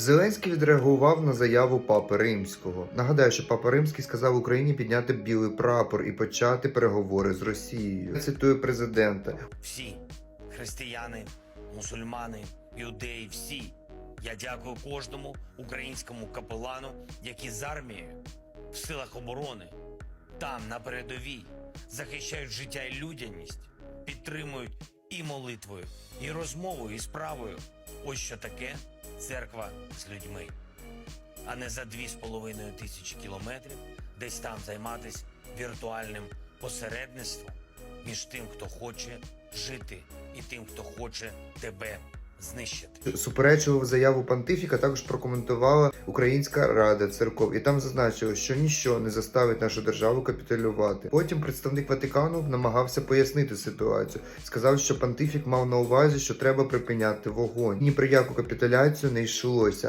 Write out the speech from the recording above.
Зеленський відреагував на заяву папи римського. Нагадаю, що папа римський сказав Україні підняти білий прапор і почати переговори з Росією. Цитую президента: всі християни, мусульмани, юдеї, всі. Я дякую кожному українському капелану, які з армією в силах оборони там на передовій захищають життя і людяність, підтримують і молитвою, і розмовою, і справою. Ось що таке церква з людьми, а не за дві з половиною тисячі кілометрів десь там займатися віртуальним посередництвом між тим, хто хоче жити, і тим, хто хоче тебе знищити. суперечливу заяву Пантифіка також прокоментувала Українська рада церков, і там зазначило, що ніщо не заставить нашу державу капітулювати. Потім представник Ватикану намагався пояснити ситуацію. Сказав, що Пантифік мав на увазі, що треба припиняти вогонь. Ні про яку капітуляцію не йшлося.